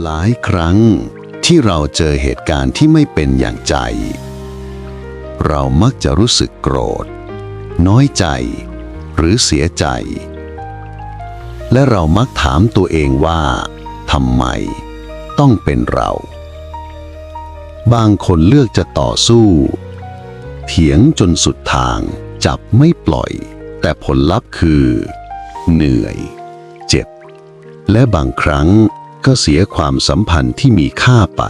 หลายครั้งที่เราเจอเหตุการณ์ที่ไม่เป็นอย่างใจ เรามักจะรู้สึกโกรธ น้อยใจ หรือเสียใจ และเรามักถามตัวเองว่าทำไมต้องเป็นเรา บางคนเลือกจะต่อสู้ เถียงจนสุดทางจับไม่ปล่อย แต่ผลลัพธ์คือ เหนื่อย เจ็บ และบางครั้ง ก็เสียความสัมพันธ์ที่มีค่าไป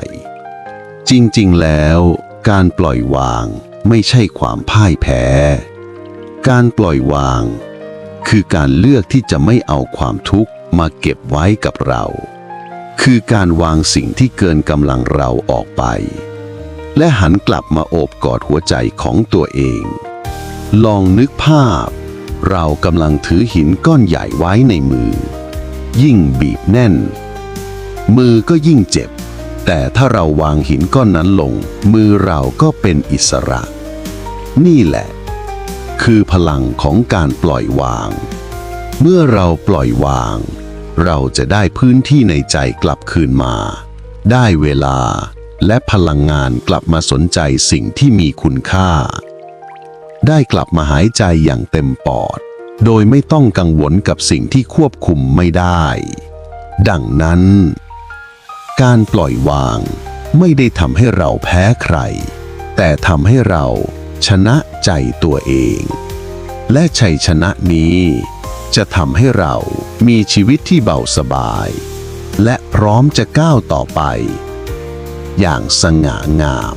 จริงๆ แล้วการปล่อยวางไม่ใช่ความพ่ายแพ้ การปล่อยวาง คือการเลือกที่จะไม่เอาความทุกข์มาเก็บไว้กับเรา คือการวางสิ่งที่เกินกำลังเราออกไป และหันกลับมาโอบกอดหัวใจของตัวเอง ลองนึกภาพ เรากำลังถือหินก้อนใหญ่ไว้ในมือ ยิ่งบีบแน่น มือก็ยิ่งเจ็บ แต่ถ้าเราวางหินก้อนนั้นลง มือเราก็เป็นอิสระ นี่แหละ คือพลังของการปล่อยวาง เมื่อเราปล่อยวาง เราจะได้พื้นที่ในใจกลับคืนมา ได้เวลาและพลังงานกลับมาสนใจสิ่งที่มีคุณค่า ได้กลับมาหายใจอย่างเต็มปอด โดยไม่ต้องกังวลกับสิ่งที่ควบคุมไม่ได้ ดังนั้น การปล่อยวาง ไม่ได้ทำให้เราแพ้ใคร แต่ทำให้เราชนะใจตัวเอง และชัยชนะนี้ จะทำให้เรามีชีวิตที่เบาสบาย และพร้อมจะก้าวต่อไป อย่างสง่างาม